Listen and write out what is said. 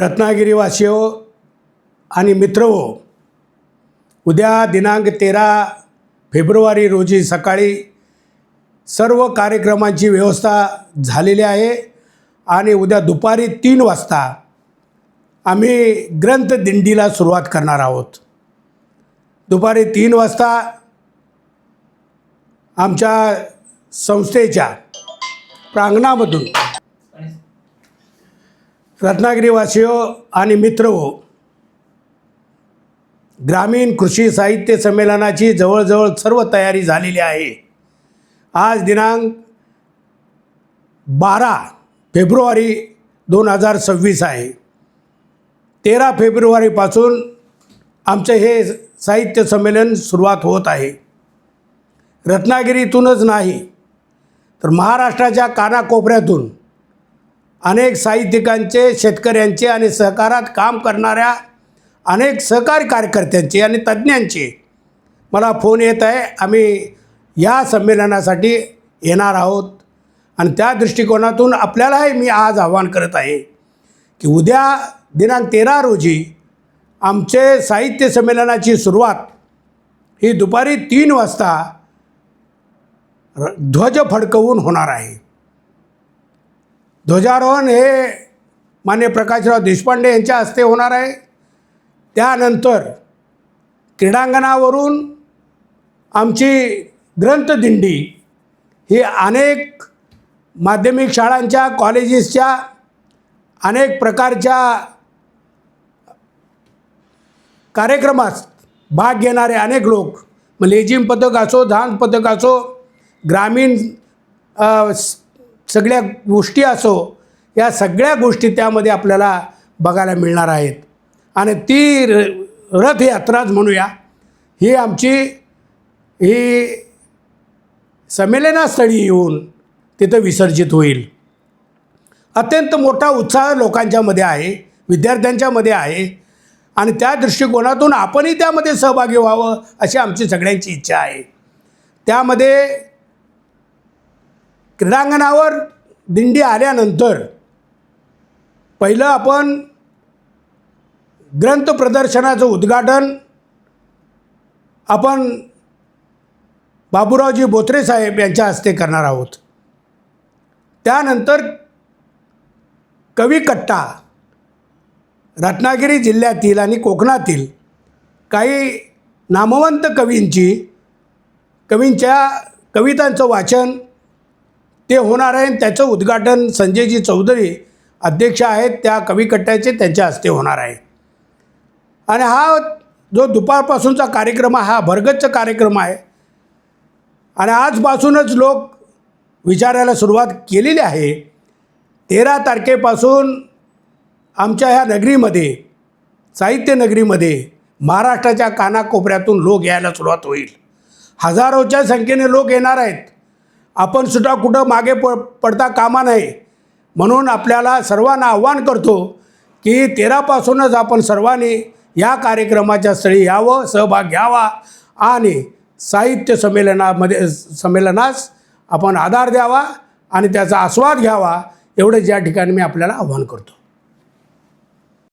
रत्नागिरीवासियो आणि मित्र हो उद्या दिनांक तेरा फेब्रुवारी रोजी सकाळी सर्व कार्यक्रमांची व्यवस्था झालेली आहे आणि उद्या दुपारी तीन वाजता आम्ही ग्रंथदिंडीला सुरुवात करणार आहोत. दुपारी तीन वाजता आमच्या संस्थेच्या प्रांगणामधून रत्नागिरीवासियो आणि मित्र हो ग्रामीण कृषी साहित्य संमेलनाची जवळजवळ सर्व तयारी झालेली आहे. आज दिनांक बारा फेब्रुवारी दोन हजार सव्वीस आहे. तेरा फेब्रुवारीपासून आमचं हे साहित्य संमेलन सुरुवात होत आहे. रत्नागिरीतूनच नाही तर महाराष्ट्राच्या कानाकोपऱ्यातून अनेक साहित्यिकांचे शेतकऱ्यांचे आणि सहकारात काम करणाऱ्या अनेक सहकारी कार्यकर्त्यांचे आणि तज्ज्ञांचे मला फोन येत आहे. आम्ही या संमेलनासाठी येणार आहोत आणि त्या दृष्टिकोनातून आपल्यालाही मी आज आव्हान करत आहे की उद्या दिनांक तेरा रोजी आमचे साहित्य संमेलनाची सुरुवात ही दुपारी तीन वाजता र- ध्वज फडकवून होणार आहे. ध्वजारोहण हे मान्य प्रकाशराव देशपांडे यांच्या हस्ते होणार आहे. त्यानंतर क्रीडांगणावरून आमची ग्रंथदिंडी ही अनेक माध्यमिक शाळांच्या कॉलेजेसच्या अनेक प्रकारच्या कार्यक्रमात भाग घेणारे अनेक लोक म्हणजे मग लेझिम पथक असो धान पथक असो ग्रामीण सगळ्या गोष्टी असो या सगळ्या गोष्टी त्यामध्ये आपल्याला बघायला मिळणार आहेत. आणि ती र रथयात्राच म्हणूया. ही आमची ही संमेलनास्थळी येऊन तिथं विसर्जित होईल. अत्यंत मोठा उत्साह लोकांच्यामध्ये आहे विद्यार्थ्यांच्यामध्ये आहे. आणि त्या दृष्टिकोनातून आपणही त्यामध्ये सहभागी व्हावं अशी आमची सगळ्यांची इच्छा आहे. त्यामध्ये क्रीडांगणावर दिंडी आल्यानंतर पहिलं आपण ग्रंथ प्रदर्शनाचं उद्घाटन आपण बाबूरावजी बोत्रे साहेब यांच्या हस्ते करणार आहोत. त्यानंतर कविकट्टा रत्नागिरी जिल्ह्यातील आणि कोकणातील काही नामवंत कवींची कवींच्या कवितांचं वाचन ते होणार आहे. आणि त्याचं उद्घाटन संजयजी चौधरी अध्यक्ष आहेत. त्या कविकट्ट्याचे त्यांच्या हस्ते होणार आहे. आणि हा जो दुपारपासूनचा कार्यक्रम आहे हा भरगच्च कार्यक्रम आहे. आणि आजपासूनच लोक विचारायला सुरुवात केलेली आहे. तेरा तारखेपासून आमच्या ह्या नगरीमध्ये साहित्य नगरीमध्ये महाराष्ट्राच्या कानाकोपऱ्यातून लोक यायला सुरुवात होईल. हजारोच्या संख्येने लोक येणार आहेत. आपण सुद्धा कुठं मागे प पडता कामा नये. म्हणून आपल्याला सर्वांना आव्हान करतो की तेरापासूनच आपण सर्वांनी या कार्यक्रमाच्या स्थळी यावं सहभाग घ्यावा आणि साहित्य संमेलनामध्ये संमेलनास आपण आधार द्यावा आणि त्याचा आस्वाद घ्यावा एवढंच या ठिकाणी मी आपल्याला आव्हान करतो.